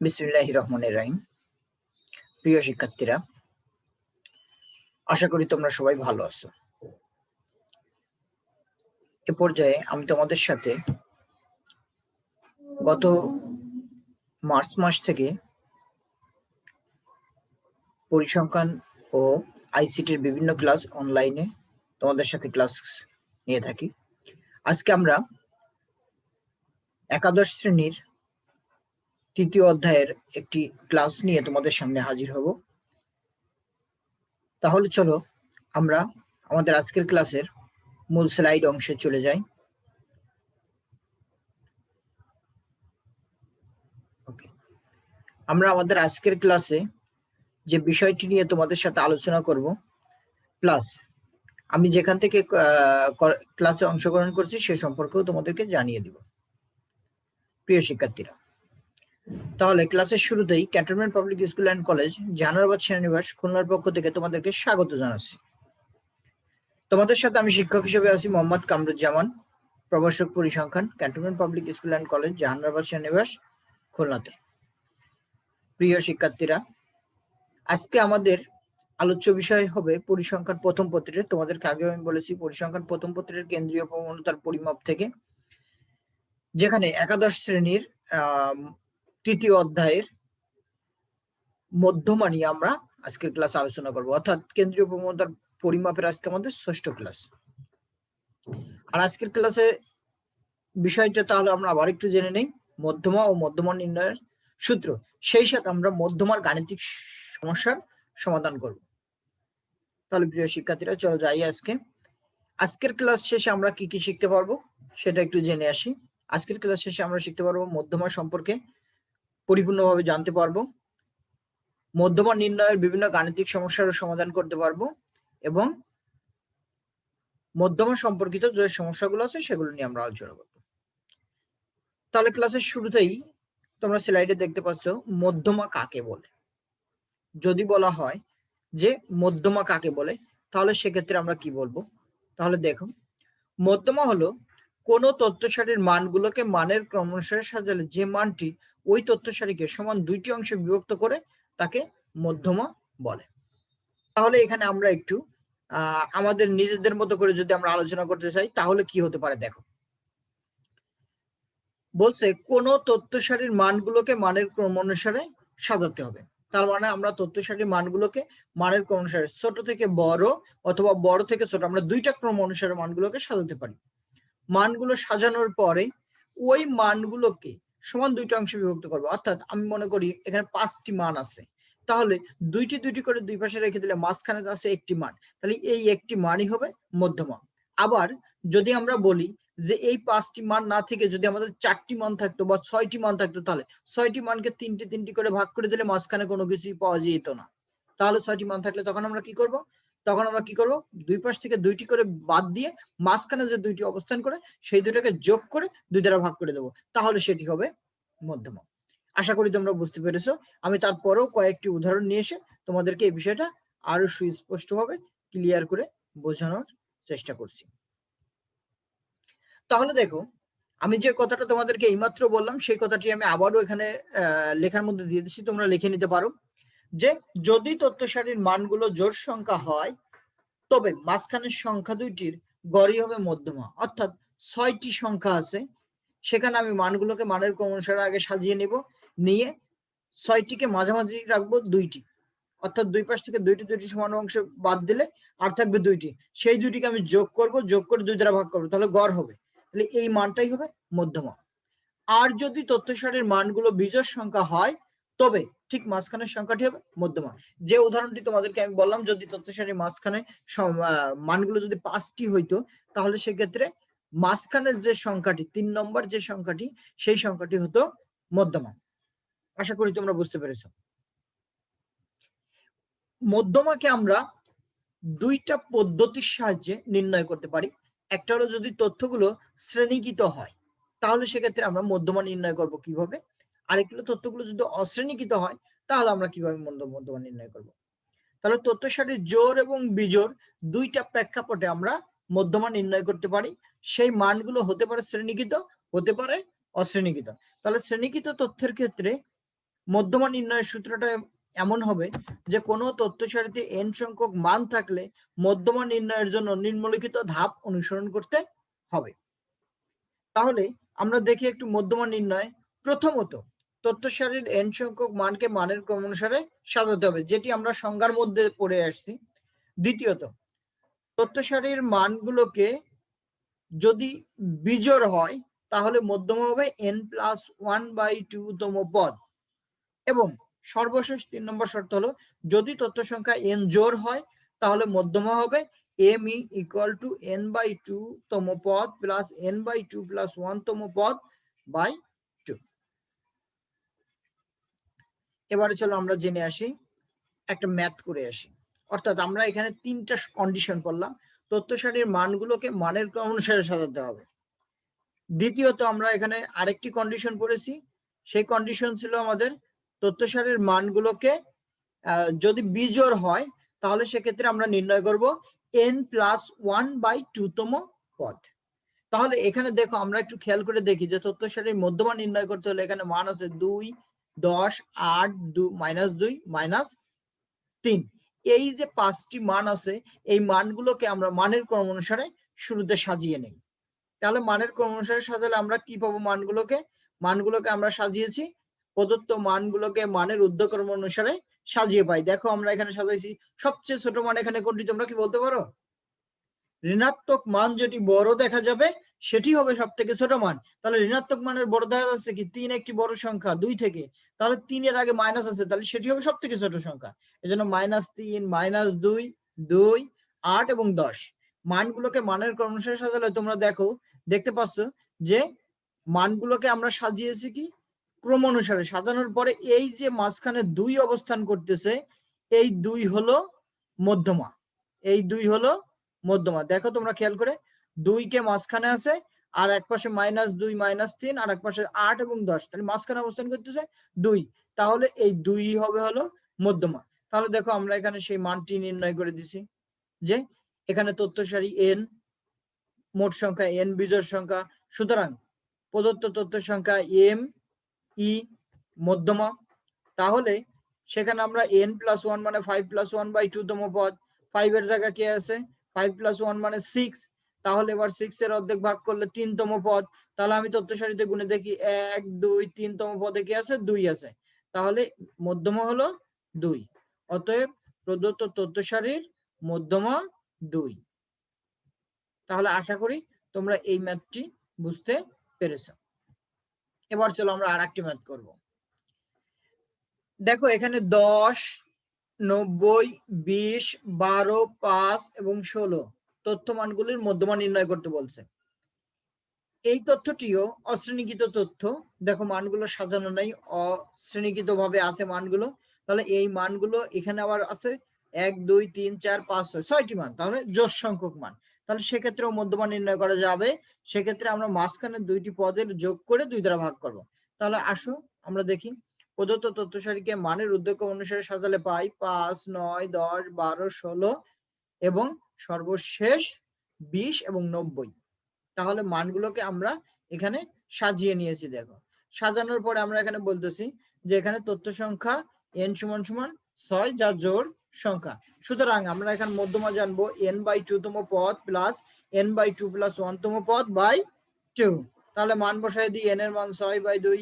বিসমিল্লাহ রহমানের রাহিম প্রিয় শিক্ষার্থীরা, আশা করি তোমরা সবাই ভালো আছো। এ পর্যায়ে আমি তোমাদের সাথে গত মার্চ মাস থেকে পরিসংখ্যান ও আইসিটির বিভিন্ন ক্লাস অনলাইনে তোমাদের সাথে ক্লাস নিয়ে থাকি। আজকে আমরা একাদশ শ্রেণির তৃতীয় অধ্যায়ের একটি ক্লাস নিয়ে তোমাদের সামনে হাজির হব। তাহলে চলো আমরা আমাদের আজকের ক্লাসের মূল স্লাইড অংশে চলে যাই। আমরা আমাদের আজকের ক্লাসে যে বিষয়টি নিয়ে তোমাদের সাথে আলোচনা করব প্লাস আমি যেখান থেকে ক্লাসে অংশগ্রহণ করছি সে সম্পর্কেও তোমাদেরকে জানিয়ে দিব। প্রিয় শিক্ষার্থীরা তাহলে ক্লাসের শুরুতেই cantonment public school and college, Jahanabad সেনানিবাস খুলনার পক্ষ থেকে তোমাদেরকে স্বাগত জানাচ্ছি। তোমাদের সাথে আমি শিক্ষক হিসেবে আছি মোহাম্মদ কামরুজ্জামান, প্রভাষক পরিসংখ্যান, cantonment public school and college Jahanabad সেনানিবাস খুলনাতে। প্রিয় শিক্ষার্থীরা, আজকে আমাদের আলোচ্য বিষয় হবে পরিসংখ্যান প্রথম পত্রের তোমাদেরকে আগে আমি বলেছি, পরিসংখ্যান প্রথম পত্রের কেন্দ্রীয় প্রবণতার পরিমাপ থেকে, যেখানে একাদশ শ্রেণির তৃতীয় অধ্যায়ের মধ্যমা নিয়ে আমরা আজকের ক্লাস আলোচনা করব। অর্থাৎ কেন্দ্রীয় প্রবণতার পরিমাপের আজকে আমাদের ষষ্ঠ ক্লাস আর আজকের ক্লাসে বিষয়টা তাহলে আমরা আবার একটু জেনে নেই। মধ্যমা ও মধ্যমা নির্ণয়ের সূত্র। সেই সাথে আমরা মধ্যমার গাণিতিক সমস্যার সমাধান করব। তাহলে প্রিয় শিক্ষার্থীরা, চলো যাই আজকে। আজকের ক্লাস শেষে আমরা কি কি শিখতে পারব সেটা একটু জেনে আসি। আজকের ক্লাস শেষে আমরা শিখতে পারব মধ্যমা সম্পর্কে পরিপূর্ণভাবে জানতে পারব। মধ্যমা নির্ণয়ের বিভিন্ন গাণিতিক সমস্যারও সমাধান করতে পারব এবং মধ্যমা সম্পর্কিত যে সমস্যাগুলো আছে সেগুলো নিয়ে আমরা আলোচনা করব। তাহলে ক্লাসের শুরুতেই তোমরা স্লাইডে দেখতে পাচ্ছ মধ্যমা কাকে বলে? যদি বলা হয় যে মধ্যমা কাকে বলে, তাহলে সেক্ষেত্রে আমরা কি বলব? তাহলে দেখো, মধ্যমা হলো কোন তথ্য সারির মানগুলোকে মানের ক্রম অনুসারে সাজালে যে মানটি ওই তথ্য সারিকে সমান দুইটি অংশে বিভক্ত করে তাকে মধ্যমা বলে। তাহলে এখানে আমরা একটু আমাদের নিজেদের মতো করে যদি আমরা আলোচনা করতে চাই, তাহলে কি হতে পারে দেখো। বলছে কোন তথ্য সারির মানগুলোকে মানের ক্রম অনুসারে সাজাতে হবে। তার মানে আমরা তথ্য সারির মানগুলোকে মানের ক্রম অনুসারে ছোট থেকে বড় অথবা বড় থেকে ছোট, আমরা দুইটা ক্রম অনুসারে মানগুলোকে সাজাতে পারি। মানগুলো সাজানোর পরে ওই মানগুলোকে সমান দুইটা অংশে বিভক্ত করব। অর্থাৎ আমি মনে করি এখানে পাঁচটি মান আছে। তাহলে দুইটি দুইটি করে দুই পাশে রেখে দিলে মাঝখানে আছে একটি মান। তাহলে এই একটি মানই হবে মধ্যমা আবার যদি আমরা বলি যে এই পাঁচটি মান না থেকে যদি আমাদের চারটি মান থাকতো বা ছয়টি মান থাকতো, তাহলে ছয়টি মানকে তিনটি তিনটি করে ভাগ করে দিলে মাঝখানে কোনো কিছুই পাওয়া যেত না। তাহলে ছয়টি মান থাকলে তখন আমরা কি করব? তখন আমরা কি করব? দুই পাশ থেকে দুইটি করে বাদ দিয়ে মাঝখানে যে দুইটি অবস্থান করে, সেই দুইটাকে যোগ করে দুই দ্বারা ভাগ করে দেব। তাহলে সেটি হবে মধ্যমা আশা করি তোমরা বুঝতে পেরেছ। আমি তারপরেও কয়েকটি উদাহরণ নিয়ে এসে তোমাদেরকে এই বিষয়টা আরও সুস্পষ্টভাবে ক্লিয়ার করে বোঝানোর চেষ্টা করছি। তাহলে দেখো, আমি যে কথাটা তোমাদেরকে এইমাত্র বললাম, সেই কথাটি আমি আবারও এখানে লেখার মধ্যে দিয়ে দিচ্ছি। তোমরা লিখে নিতে পারো। যে যদি তথ্য সারির মানগুলো জোর সংখ্যা হয়, তবে মাঝখানের সংখ্যা দুইটির গড়ই হবে মধ্যমা। অর্থাৎ ছয়টি সংখ্যা আছে, সেখানে আমি মানগুলোকে মানের ক্রম অনুসারে আগে সাজিয়ে নিব, নিয়ে ছয়টিকে মাঝামাঝি রাখব দুইটি। অর্থাৎ দুই পাশ থেকে দুইটি দুইটি সমান অংশ বাদ দিলে আর থাকবে দুইটি। সেই দুইটিকে আমি যোগ করব, যোগ করে দুই দ্বারা ভাগ করব, তাহলে গড় হবে। তাহলে এই মানটাই হবে মধ্যমা। আর যদি তথ্য সারির মানগুলো বিজোর সংখ্যা হয় তবে ঠিক মাঝখানের সংখ্যাটি হবে মধ্যমা যে উদাহরণটি তোমাদেরকে আমি বললাম, যদি তথ্য সারির মাঝখানে মানগুলো যদি পাঁচটি হইতো, তাহলে সেক্ষেত্রে মাঝখানের যে সংখ্যাটি, তিন নম্বর যে সংখ্যাটি, সেই সংখ্যাটি হতো মধ্যমা আশা করি তোমরা বুঝতে পেরেছ। মধ্যমাকে আমরা দুইটা পদ্ধতির সাহায্যে নির্ণয় করতে পারি। একটা হলো যদি তথ্যগুলো শ্রেণীকৃত হয়, তাহলে সেক্ষেত্রে আমরা মধ্যমা নির্ণয় করব কীভাবে? আরেকগুলো তথ্যগুলো যদি অশ্রেণীকৃত হয়, তাহলে আমরা কীভাবে মধ্যমা নির্ণয় করব? তাহলে তথ্য সারির জোর এবং বিজোর দুইটা প্রেক্ষাপটে আমরা মধ্যমান নির্ণয় করতে পারি। সেই মানগুলো হতে পারে শ্রেণীকৃত, হতে পারে অশ্রেণীকৃত। তাহলে শ্রেণীকৃত তথ্যের ক্ষেত্রে মধ্যমান নির্ণয়ের সূত্রটা এমন হবে যে কোনো তথ্য সারিতে এন সংখ্যক মান থাকলে মধ্যমান নির্ণয়ের জন্য নিম্নলিখিত ধাপ অনুসরণ করতে হবে। তাহলে আমরা দেখি একটু মধ্যমান নির্ণয় প্রথমত তথ্য সারির এন সংখ্যক মানকে মানের ক্রম অনুসারে সাজাতে হবে, যেটি আমরা সংজ্ঞার মধ্যে পড়ে আসছি। দ্বিতীয়ত তথ্য সারির মানগুলোকে যদি বিজোড় হয়, তাহলে মধ্যম হবে N plus one by two তম পদ। এবং সর্বশেষ তিন নম্বর শর্ত হলো, যদি তথ্য সংখ্যা এন জোর হয়, তাহলে মধ্যমা হবে M E equal to N by two তম পদ plus N by two plus one তম পদ বাই টু এবারে চলো আমরা জেনে আসি, একটা ম্যাথ করে আসি। অর্থাৎ আমরা এখানে তিনটা কন্ডিশন পড়লাম তথ্য সারির মানগুলোকে মানের ক্রম অনুসারে সাজাতে হবে। দ্বিতীয়ত আমরা এখানে আরেকটি কন্ডিশন পড়েছি, সেই কন্ডিশন ছিল আমাদের তথ্য সারির মানগুলোকে যদি বিজোর হয়, তাহলে সেক্ষেত্রে আমরা নির্ণয় করব N plus one by two তম পদ। তাহলে এখানে দেখো, আমরা একটু খেয়াল করে দেখি যে তথ্য সারির মধ্যমান নির্ণয় করতে হলে এখানে মান আছে দুই দশ, আট, দু, মাইনাস দুই, মাইনাস তিন। এই যে পাঁচটি মান আছে, এই মানগুলোকে আমরা মানের ক্রম অনুসারে শুরুতে সাজিয়ে নেই। তাহলে মানের ক্রম অনুসারে সাজালে আমরা কি পাবো মানগুলোকে? মানগুলোকে আমরা সাজিয়েছি। প্রদত্ত মানগুলোকে মানের ঊর্ধ্বক্রম অনুসারে সাজিয়ে পাই। দেখো আমরা এখানে সাজাইছি। সবচেয়ে ছোট মান এখানে কোনটি তোমরা কি বলতে পারো? ঋণাত্মক মান যেটি বড় দেখা যাবে সেটি হবে সব থেকে ছোট মান। তাহলে ঋণাত্মক মানের বড় দেখা যাচ্ছে কি? তিন একটি বড় সংখ্যা, দুই থেকে। তাহলে তিনের আগে মাইনাস আছে, তাহলে সেটি হবে সব থেকে ছোট সংখ্যা। এই জন্য মাইনাস তিন মাইনাস দুই দুই, আট এবং দশ। মানগুলোকে মানের ক্রম অনুসারে সাজালে তোমরা দেখো, দেখতে পাচ্ছ যে মানগুলোকে আমরা সাজিয়েছি কি? ক্রম অনুসারে। সাজানোর পরে এই যে মাঝখানে দুই অবস্থান করতেছে, এই দুই হলো মধ্যমা। এই দুই হলো মধ্যমা। দেখো তোমরা খেয়াল করে দুইকে মাঝখানে আছে, আর এক পাশে মাইনাস দুই মাইনাস তিন, আর এক পাশে আট এবং দশ। তাহলে মাঝখানে অবস্থান করতেছে দুই। তাহলে এই দুই হবে হলো মধ্যমা। তাহলে দেখো আমরা এখানে সেই মানটি নির্ণয় করে দিছি যে এখানে তথ্য সারি এন মোট সংখ্যা এন বিজোড় সংখ্যা। সুতরাং প্রদত্ত তথ্য সংখ্যা এম ই মধ্যমা। তাহলে সেখানে আমরা এন প্লাস ওয়ান মানে five plus one by two তম পদ। ফাইভ এর জায়গা কে আছে? ফাইভ প্লাস ওয়ান মানে সিক্স তাহলে এবার সিক্স এর অর্ধেক ভাগ করলে তিনতম পদ। তাহলে আমি তথ্য সারিতে গুণে দেখি, এক, দুই, তিনতম পদে কি আছে? দুই আছে। তাহলে মধ্যমা হলো দুই। অতএব প্রদত্ত তথ্য সারির মধ্যমা দুই। তাহলে আশা করি তোমরা এই ম্যাথটি বুঝতে পেরেছ। এবার চলো আমরা আর একটি ম্যাথ করব। দেখো এখানে দশ, নব্বই, বিশ, বারো, পাঁচ এবং ষোলো। তথ্য মানগুলির মধ্যমা নির্ণয় করতে বলছে। এই তথ্যটিও অশ্রেণীকৃত তথ্য। দেখো, মানগুলো সাজানো নাই অশ্রেণীকৃত ভাবে আছে মানগুলো। তাহলে এই মানগুলো এখানে আবার আছে, এক, দুই, তিন, চার, পাঁচ, ছয়, ছয়টি মান, তাহলে জোর সংখ্যক মান। তাহলে সেক্ষেত্রেও মধ্যমা নির্ণয় করা যাবে। সেক্ষেত্রে আমরা মাঝখানে দুইটি পদের যোগ করে দুই দ্বারা ভাগ করব। তাহলে আসো, আমরা দেখি। প্রদত্ত তথ্য সারিকে মানের উদ্যোগ অনুসারে সাজালে পাই পাঁচ, নয়, দশ, বারো, ষোলো এবং সর্বশেষ বিশ এবং নব্বই। তাহলে মানগুলোকে আমরা এখানে সাজিয়ে নিয়েছি, দেখো। সাজানোর পরে আমরা এখানে বলতেছি যে এখানে তথ্য সংখ্যা এন সমান সমান ছয় যা জোর সংখ্যা। সুতরাং আমরা এখানে মধ্যমা জানব এন বাই টু তম পদ plus N by two plus one তম পদ বাই টু তাহলে মান বসাই দিই এন এর মান ছয় বাই দুই,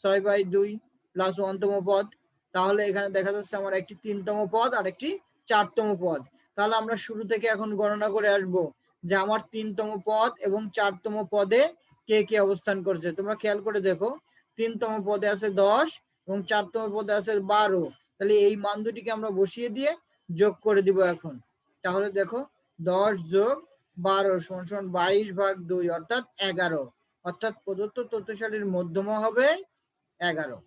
ছয় বাই দুই প্লাস ওয়ান তম পদ। তাহলে এখানে দেখা যাচ্ছে আমার একটি তিনতম পদ আর একটি চারতম পদ। তাহলে আমরা শুরু থেকে এখন গণনা করে আসব যে আমার তিনতম পদ এবং চারতম পদে কে কে অবস্থান করছে। তোমরা খেয়াল করে দেখো, তিনতম পদে আছে দশ এবং চারতম পদে আছে বারো। তাহলে এই মান দুটিকে আমরা বসিয়ে দিয়ে যোগ করে দিব এখন। তাহলে দেখো, দশ যোগ বারো সমান সমান বাইশ ভাগ দুই, অর্থাৎ এগারো। অর্থাৎ প্রদত্ত তথ্যশালীর মধ্যমা হবে এগারো।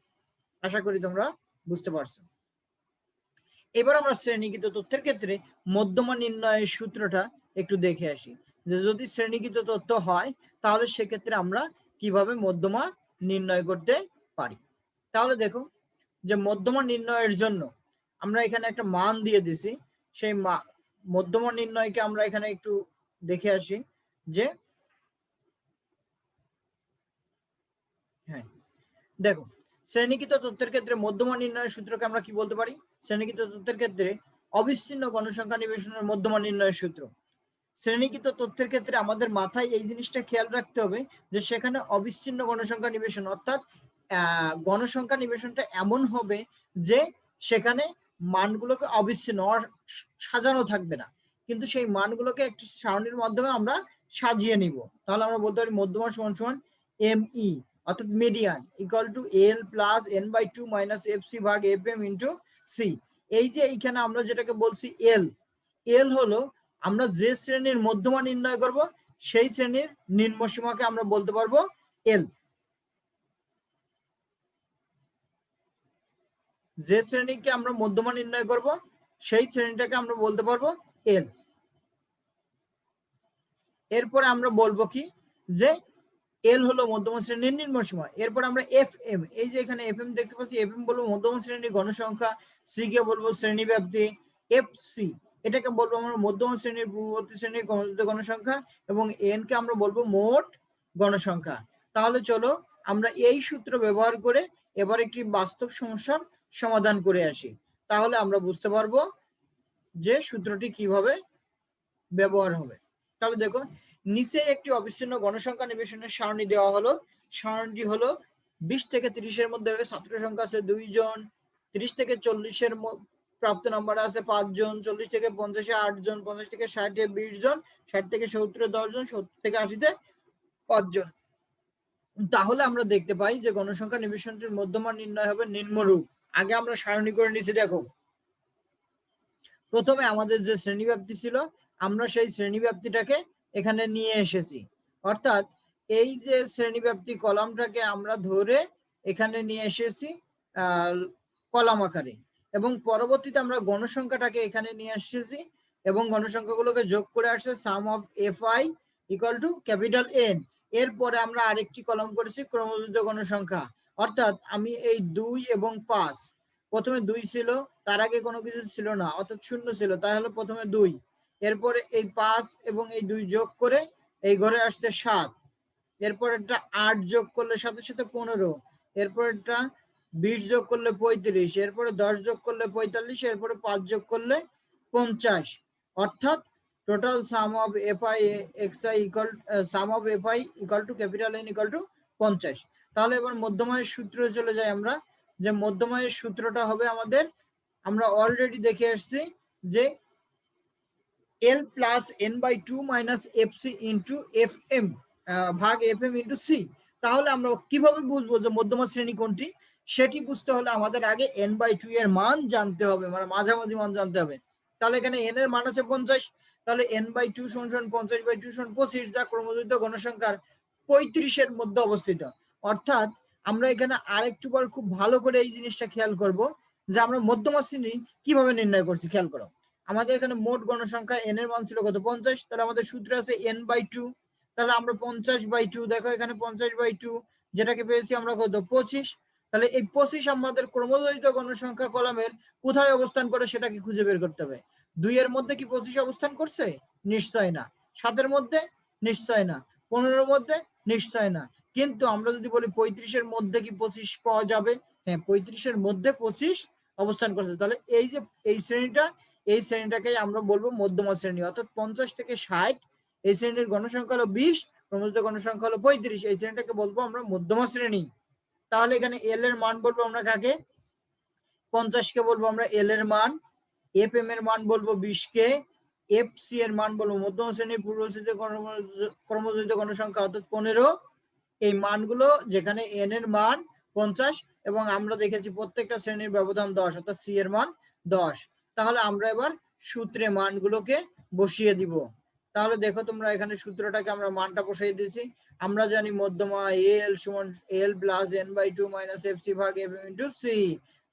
আশা করি তোমরা বুঝতে পারছ। এবার আমরা শ্রেণীকৃত তথ্যের ক্ষেত্রে মধ্যমা নির্ণয়ের সূত্রটা একটু দেখে আসি। যে যদি শ্রেণীকৃত তথ্য হয়, তাহলে সেক্ষেত্রে আমরা কীভাবে মধ্যমা নির্ণয় করতে পারি? তাহলে দেখো যে মধ্যমা নির্ণয়ের জন্য আমরা এখানে একটা মান দিয়ে দিছি। সেই মধ্যমা নির্ণয়কে আমরা এখানে একটু দেখে আসি যে হ্যাঁ দেখো শ্রেণীকৃত তথ্যের ক্ষেত্রে মধ্যমান নির্ণয়ের সূত্রকে আমরা কি বলতে পারি? শ্রেণীকৃত তথ্যের ক্ষেত্রে অবিচ্ছিন্ন গণসংখ্যা নিবেশনের মধ্যমান নির্ণয়ের সূত্র। শ্রেণীকৃত তথ্যের ক্ষেত্রে আমাদের মাথায় এই জিনিসটা খেয়াল রাখতে হবে যে সেখানে অবিচ্ছিন্ন গণসংখ্যা নিবেশন, অর্থাৎ গণসংখ্যা নিবেশনটা এমন হবে যে সেখানে মানগুলোকে অবিচ্ছিন্ন সাজানো থাকবে না। কিন্তু সেই মানগুলোকে একটি সারণীর মাধ্যমে আমরা সাজিয়ে নিব। তাহলে আমরা বলতে পারি মধ্যমান সমান সমান এম ই অর্থাৎ median equal to L plus N by two minus F C ভাগ এফ এম ইন্টু সি এই যে এইখানে আমরা যেটাকে বলছি এল এল হলো আমরা যে শ্রেণির মধ্যমা নির্ণয় করব, সেই শ্রেণির নিম্ন সীমাকে আমরা বলতে পারব এল যে শ্রেণীকে আমরা মধ্যমা নির্ণয় করব, সেই শ্রেণীটাকে আমরা বলতে পারব এল এরপরে আমরা বলব কি, যে এল হলো মধ্যম শ্রেণির নিম্ন সীমা এরপর আমরা এফ এম এই যে এখানে এফ এম দেখতে পাচ্ছি এফ এম বলব মধ্যম শ্রেণির গণসংখ্যা সি কে বলব শ্রেণি ব্যাপ্তি এফ সি এটাকে বলব আমরা মধ্যম শ্রেণির পূর্ববর্তী শ্রেণির গণসংখ্যা এবং এন কে আমরা বলব মোট গণসংখ্যা। তাহলে চলো আমরা এই সূত্র ব্যবহার করে এবার একটি বাস্তব সমস্যার সমাধান করে আসি। তাহলে আমরা বুঝতে পারব যে সূত্রটি কীভাবে ব্যবহার হবে। তাহলে দেখো নিচে একটি অবিচ্ছিন্ন গণসংখ্যা নিবেশনের সারণী দেওয়া হলো। সারণীটি হলো বিশ থেকে তিরিশের মধ্যে ছাত্র সংখ্যা আছে দুইজন তিরিশ থেকে চল্লিশের প্রাপ্ত নাম্বার আছে পাঁচজন চল্লিশ থেকে পঞ্চাশে আট জন, পঞ্চাশ থেকে ষাটে বিশ জন, ষাট থেকে সত্তরে দশজন সত্তর থেকে আশিতে পাঁচজন তাহলে আমরা দেখতে পাই যে গণসংখ্যা নিবেশনটির মধ্যমান নির্ণয় হবে নিম্নরূপ আগে আমরা সারণী করে নিচে দেখো। প্রথমে আমাদের যে শ্রেণীব্যাপ্তি ছিল, আমরা সেই শ্রেণীব্যাপ্তিটাকে এখানে নিয়ে এসেছি। অর্থাৎ এই যে শ্রেণীব্যাপ্তি কলামটাকে আমরা ধরে এখানে নিয়ে এসেছি কলাম আকারে। এবং পরবর্তীতে আমরা গণসংখ্যাটাকে এখানে নিয়ে এসেছি এবং গণসংখ্যাগুলোকে যোগ করে আসছে sum of F I equal to capital N এরপরে আমরা আরেকটি কলম করেছি ক্রমযুদ্ধ গণসংখ্যা। অর্থাৎ আমি এই দুই এবং পাঁচ, প্রথমে দুই ছিল, তার আগে কোনো কিছু ছিল না, অর্থাৎ শূন্য ছিল, তাহলে প্রথমে দুই। এরপরে এই পাঁচ এবং এই দুই যোগ করে এই ঘরে আসছে সাত। এরপর একটা আট যোগ করলে সাথে সাথে পনেরো। এরপর একটা বিশ যোগ করলে পঁয়ত্রিশ। এরপরে দশ যোগ করলে পঁয়তাল্লিশ। এরপরে পাঁচ যোগ করলে পঞ্চাশ। অর্থাৎ total sum of F I X I equal sum of F I equal to capital N equal to পঞ্চাশ। তাহলে এবার মধ্যময়ের সূত্রে চলে যাই আমরা। যে মধ্যময়ের সূত্রটা হবে আমাদের, আমরা অলরেডি দেখে এসেছি যে N by two minus F C into F M ভাগ এফ এম ইন্টু সি তাহলে আমরা কীভাবে বুঝব যে মধ্যমা শ্রেণি কোনটি? সেটি বুঝতে হলে আমাদের আগে এন বাই টু এর মান জানতে হবে মানে মাঝামাঝি মান জানতে হবে। তাহলে এখানে এন এর মান আছে পঞ্চাশ, তাহলে এন বাই টু সমান সমান পঞ্চাশ বাই টু সমান পঁচিশ, যা ক্রমযুক্ত গণসংখ্যার পঁয়ত্রিশের মধ্যে অবস্থিত। অর্থাৎ আমরা এখানে আরেকটু বার খুব ভালো করে এই জিনিসটা খেয়াল করব, যে আমরা মধ্যমা শ্রেণি কীভাবে নির্ণয় করছি, খেয়াল করো। আমাদের এখানে মোট গণসংখ্যা এন এর মান ছিল কত? পঞ্চাশ। তাহলে আমাদের সূত্র আছে এন বাই টু তাহলে আমরা পঞ্চাশ বাই টু দেখো এখানে পঞ্চাশ বাই টু যেটাকে পেয়েছি আমরা কত? পঁচিশ। তাহলে এই পঁচিশ আমাদের ক্রমদৈত গণসংখ্যা কলামের কোথায় অবস্থান করে সেটাকে খুঁজে বের করতে হবে। দুই এর মধ্যে কি পঁচিশ অবস্থান করছে? নিশ্চয় না। সাতের মধ্যে? নিশ্চয় না। পনেরোর মধ্যে? নিশ্চয় না। কিন্তু আমরা যদি বলি পঁয়ত্রিশের মধ্যে কি পঁচিশ পাওয়া যাবে? হ্যাঁ পঁয়ত্রিশের মধ্যে পঁচিশ অবস্থান করছে। তাহলে এই যে, এই শ্রেণীটা এই শ্রেণীটাকেই আমরা বলব মধ্যমা শ্রেণি। অর্থাৎ পঞ্চাশ থেকে ষাট, এই শ্রেণির গণসংখ্যা হলো বিশ, ক্রমযুক্ত গণসংখ্যা হলো পঁয়ত্রিশ। এই শ্রেণীটাকে বলব আমরা মধ্যমা শ্রেণি। তাহলে এখানে এল এর মান বলব আমরা কাকে? পঞ্চাশ কে বলব আমরা এল এর মান। এফ এম এর মান বলব বিশ কে এফ সি এর মান বলব মধ্যম শ্রেণির পূর্বস্থিত ক্রমযুক্ত গণসংখ্যা, অর্থাৎ পনেরো। এই মানগুলো যেখানে এন এর মান পঞ্চাশ এবং আমরা দেখেছি প্রত্যেকটা শ্রেণির ব্যবধান দশ, অর্থাৎ সি এর মান দশ। তাহলে আমরা এবার সূত্রে মানগুলোকে বসিয়ে দিব। তাহলে দেখো তোমরা এখানে সূত্রটাকে আমরা মানটা বসিয়ে দিয়েছি। আমরা জানি মধ্যমা এল সমান L plus N by two minus F C ভাগ এফ এম ইন্টু সি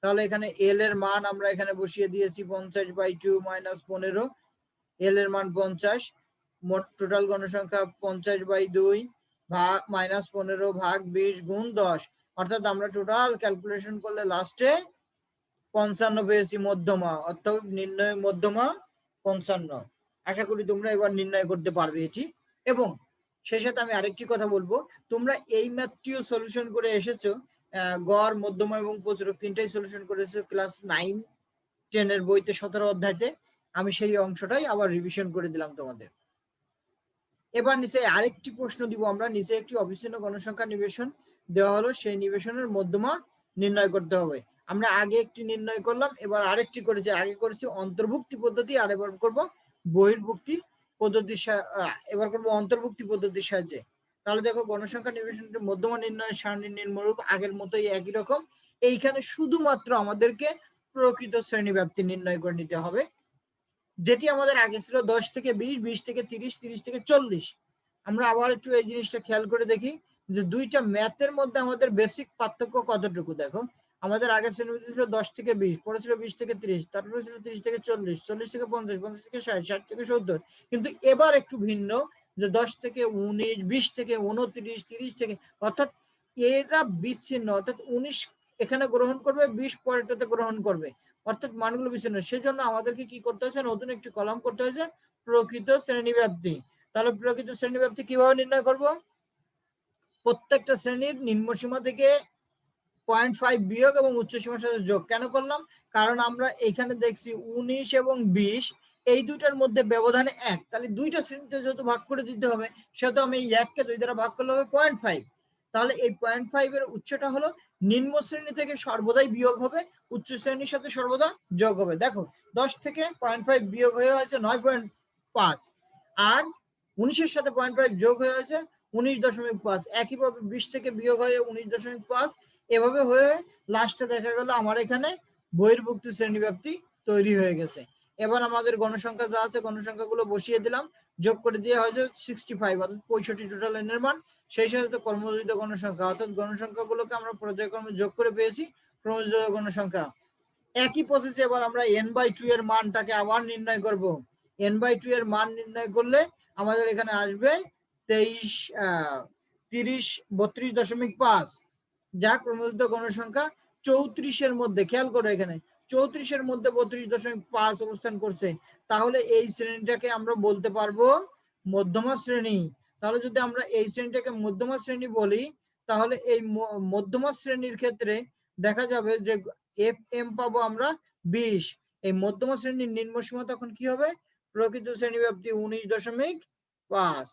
তাহলে এখানে এল এর মান আমরা এখানে বসিয়ে দিয়েছি পঞ্চাশ বাই টু মাইনাস পনেরো। এল এর মান পঞ্চাশ। মোট টোটাল গণসংখ্যা পঞ্চাশ বাই দুই ভাগ মাইনাস পনেরো ভাগ বিশ গুণ দশ। অর্থাৎ আমরা টোটাল ক্যালকুলেশন করলে লাস্টে পঞ্চান্ন পেয়েছি মধ্যমা, অর্থাৎ নির্ণয় মধ্যমা পঞ্চান্ন। আশা করি তোমরা এবার নির্ণয় করতে পারবে এটি। এবং সেই সাথে আমি আরেকটি কথা বলব, তোমরা এই ম্যাথটিও সলিউশন করে এসেছ গড়, মধ্যমা এবং প্রচুরক তিনটাই সলিউশন করেছে ক্লাস নাইন টেনের বইতে সতেরো অধ্যায়তে। আমি সেই অংশটাই আবার রিভিশন করে দিলাম তোমাদের। এবার নিচে আরেকটি প্রশ্ন দিব আমরা। নিচে একটি অবিচ্ছিন্ন গণসংখ্যা নিবেশন দেওয়া হলো, সেই নিবেশনের মধ্যমা নির্ণয় করতে হবে। আমরা আগে একটি নির্ণয় করলাম, এবার আরেকটি করেছি, আগে করেছি অন্তর্ভুক্তি পদ্ধতি, আর এবার করব বহির্ভুক্তি পদ্ধতির এবার করব অন্তর্ভুক্তি পদ্ধতির সাহায্যে। তাহলে দেখো গণসংখ্যা নিবেশনের মধ্যমা নির্ণয়, সারণী নির্মরূপ আগের মতোই একই রকম। এইখানে শুধুমাত্র আমাদেরকে প্রকৃত শ্রেণি ব্যাপ্তি নির্ণয় করে নিতে হবে, যেটি আমাদের আগে ছিল দশ থেকে বিশ বিশ থেকে তিরিশ তিরিশ থেকে চল্লিশ। আমরা আবার একটু এই জিনিসটা খেয়াল করে দেখি যে দুইটা ম্যাথের মধ্যে আমাদের বেসিক পার্থক্য কতটুকু দেখো। আমাদের আগের শ্রেণীবিধি ছিল দশ থেকে বিশ, পরে ছিল বিশ থেকে তিরিশ, তারপরে ছিল তিরিশ থেকে চল্লিশ চল্লিশ থেকে পঞ্চাশ পঞ্চাশ থেকে ষাট ষাট থেকে সত্তর। কিন্তু এবার একটু ভিন্ন, যে দশ থেকে উনিশ, বিশ থেকে উনত্রিশ, তিরিশ থেকে, অর্থাৎ এরা বিচ্ছিন্ন, অর্থাৎ উনিশ এখানে গ্রহণ করবে, বিশ পরেরটাতে গ্রহণ করবে। অর্থাৎ মানগুলো বিচ্ছিন্ন। সেজন্য আমাদেরকে কি করতে হয়েছে? নতুন একটি কলাম করতে হয়েছে, প্রকৃত শ্রেণি ব্যাপ্তি তাহলে প্রকৃত শ্রেণি ব্যাপ্তি কীভাবে নির্ণয় করব? প্রত্যেকটা শ্রেণির নিম্নসীমা থেকে পয়েন্ট ফাইভ বিয়োগ এবং উচ্চ সীমার সাথে যোগ। কেন করলাম? কারণ আমরা এখানে দেখছি উনিশ এবং বিশ, এই দুইটার মধ্যে ব্যবধান এক। তাহলে দুইটা শ্রেণীতে যেহেতু ভাগ করে দিতে হবে, সেহেতু আমি এই এককে দুই দ্বারা ভাগ করলে হবে পয়েন্ট ফাইভ। তাহলে এই পয়েন্ট ফাইভ এর উচ্চটা হলো নিম্ন শ্রেণি থেকে সর্বদাই বিয়োগ হবে, উচ্চ শ্রেণির সাথে সর্বদা যোগ হবে। দেখো, দশ থেকে পয়েন্ট ফাইভ বিয়োগ হয়ে হয়েছে নয় পয়েন্ট পাঁচ, আর উনিশের সাথে পয়েন্ট ফাইভ যোগ হয়ে হয়েছে উনিশ দশমিক পাঁচ। একইভাবে বিশ থেকে বিয়োগ হয়ে উনিশ দশমিক পাঁচ এভাবে হয়ে লাস্টে দেখা গেল আমার এখানে বহির্ভুক্ত শ্রেণীব্যাপ্তি তৈরি হয়ে গেছে। এবার আমাদের গণসংখ্যা যা আছে গণসংখ্যাগুলো বসিয়ে দিলাম, যোগ করে দিয়ে হয়েছে সিক্সটি ফাইভ অর্থাৎ পঁয়ষট্টি টোটাল এনের মান সেই সাথে কর্মজীবিত গণসংখ্যা, অর্থাৎ গণসংখ্যাগুলোকে আমরা পর্যায়ক্রমে যোগ করে পেয়েছি ক্রমজিত গণসংখ্যা। একই প্রসেসে এবার আমরা এন বাই টু এর মানটাকে আবার নির্ণয় করব। এন বাই টু এর মান নির্ণয় করলে আমাদের এখানে আসবে তেইশ, আহ, তিরিশ, বত্রিশ দশমিক পাঁচ। যা ক্রমজিত গণসংখ্যা চৌত্রিশের মধ্যে, খেয়াল করো এখানে, চৌত্রিশের মধ্যে বত্রিশ দশমিক পাঁচ অবস্থান করছে। তাহলে এই শ্রেণীটাকে আমরা বলতে পারব মধ্যমা শ্রেণি। তাহলে যদি আমরা এই শ্রেণীটাকে মধ্যমা শ্রেণি বলি, তাহলে এই মধ্যমা শ্রেণির ক্ষেত্রে দেখা যাবে যে এফ এম পাবো আমরা বিশ। এই মধ্যমা শ্রেণির নিম্ন সীমা তখন কি হবে? প্রকৃত শ্রেণি ব্যাপ্তি উনিশ দশমিক পাঁচ।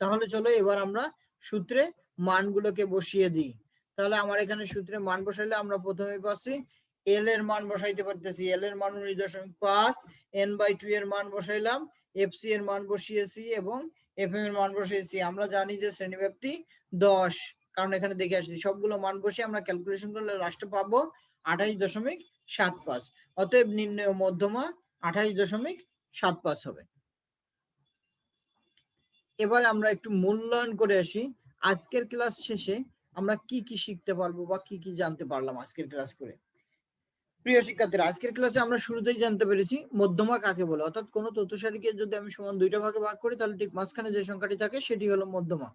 তাহলে চলো এবার আমরা সূত্রে মানগুলোকে বসিয়ে দিই। তাহলে আমার এখানে সূত্রে মান বসাইলে আমরা প্রথমে পাচ্ছি এল এর মান বসাইতে পারতেছি। এল এর মান উনিশ দশমিক পাঁচ এন বাই টু এর মান বসাইলাম এফ সি এর মান বসিয়েছি এবং এফ এম এর মান বসিয়েছি। আমরা জানি যে শ্রেণীব্যাপ্তি দশ, কারণ এখানে দেখে আসছি, সবগুলো মান বসে আমরা ক্যালকুলেশন করলে লাস্টে পাবো আঠাইশ দশমিক সাত পাঁচ, অতএব নির্ণয় মধ্যমা আঠাইশ দশমিক সাত পাঁচ হবে। এবার আমরা একটু মূল্যায়ন করে আসি। আজকের ক্লাস শেষে আমরা কি কি শিখতে পারব বা কি কি জানতে পারলাম আজকের ক্লাস করে? প্রিয় শিক্ষার্থীরা, আজকের ক্লাসে আমরা শুরুতেই জানতে পেরেছি মধ্যমা কাকে বলে? অর্থাৎ কোনো তথ্য সারিকে যদি আমি সমান দুইটা ভাগে ভাগ করি, তাহলে ঠিক মাঝখানে যে সংখ্যাটি থাকে সেটি হলো মধ্যমা।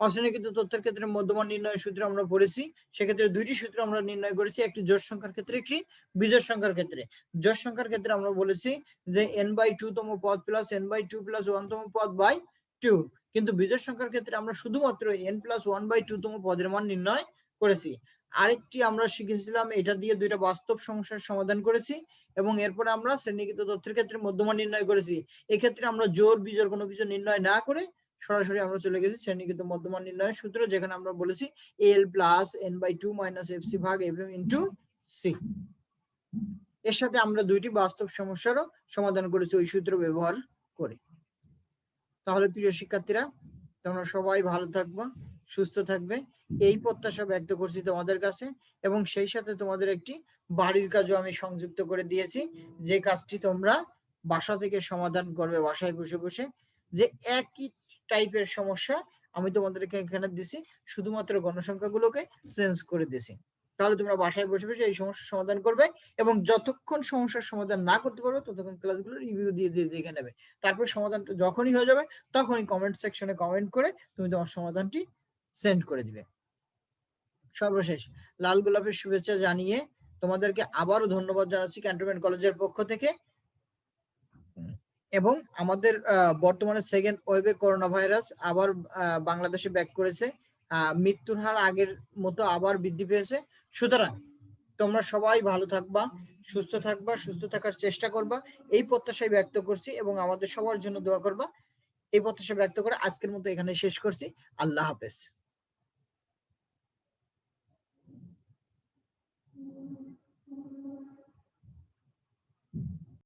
অশ্রেণীকৃত তথ্যের ক্ষেত্রে মধ্যমা নির্ণয় সূত্র আমরা পড়েছি। সেক্ষেত্রে দুইটি সূত্র আমরা নির্ণয় করেছি, একটি জোর সংখ্যার ক্ষেত্রে, একটি বিজোড় সংখ্যার ক্ষেত্রে। জোর সংখ্যার ক্ষেত্রে আমরা বলেছি যে এন বাই টু তম পদ plus N by two plus one তম পদ বাই টু কিন্তু বিজোড় সংখ্যার ক্ষেত্রে আমরা শুধুমাত্র N plus one by two তম পদের মান নির্ণয় করেছি। আরেকটি আমরা শিখেছিলাম, এটা দিয়ে দুইটা বাস্তব সমস্যার সমাধান করেছি এবং এরপরে আমরা শ্রেণীকৃত তথ্যের ক্ষেত্রে মধ্যমা নির্ণয় করেছি। এক্ষেত্রে আমরা জোর বিজোর কোনো কিছু নির্ণয় না করে সরাসরি আমরা চলে গেছি শ্রেণীকৃত মধ্যমান নির্ণয়ের সূত্র, যেখানে আমরা বলেছি L plus N by two minus F C ভাগ এফ এম ইন্টু সি এর সাথে আমরা দুইটি বাস্তব সমস্যারও সমাধান করেছি ওই সূত্র ব্যবহার করে। তাহলে প্রিয় শিক্ষার্থীরা, তোমরা সবাই ভালো থাকবা, সুস্থ থাকবে। এই প্রত্যাশা ব্যক্ত করছি তোমাদের কাছে এবং সেই সাথে তোমাদের একটি বাড়ির কাজও আমি সংযুক্ত করে দিয়েছি। যে কাজটি তোমরা বাসা থেকে সমাধান করবে, বাসায় বসে বসে, যে একই টাইপের সমস্যা আমি তোমাদেরকে এখানে দিছি, শুধুমাত্র গণসংখ্যাগুলোকে চেঞ্জ করে দিছি। তাহলে তোমরা বাসায় বসে বসে এই সমস্যার সমাধান করবে এবং যতক্ষণ সমস্যার সমাধান না করতে পারবে ততক্ষণ ক্লাসগুলো রিভিউ দিয়ে দিয়ে দেখে নেবে। তারপর সমাধানটা যখনই হয়ে যাবে তখনই কমেন্ট সেকশনে কমেন্ট করে তুমি তোমার সমাধানটি সেন্ড করে দিবে। সর্বশেষ, লাল গোলাপের শুভেচ্ছা জানিয়ে তোমাদেরকে আবারও ধন্যবাদ জানাচ্ছি ক্যান্টনমেন্ট কলেজের পক্ষ থেকে। এবং আমাদের বর্তমানে সেকেন্ড ওয়েবে করোনা ভাইরাস আবার বাংলাদেশে ব্যাক করেছে। মৃত্যুর হার আগের মতো আবার বৃদ্ধি পেয়েছে। সুতরাং তোমরা সবাই ভালো থাকবা, সুস্থ থাকবা, সুস্থ থাকার চেষ্টা করবা। এই প্রত্যাশাই ব্যক্ত করছি এবং আমাদের সবার জন্য দোয়া করবা। এই প্রত্যাশা ব্যক্ত করে আজকের মতো এখানে শেষ করছি। আল্লাহ হাফেজ।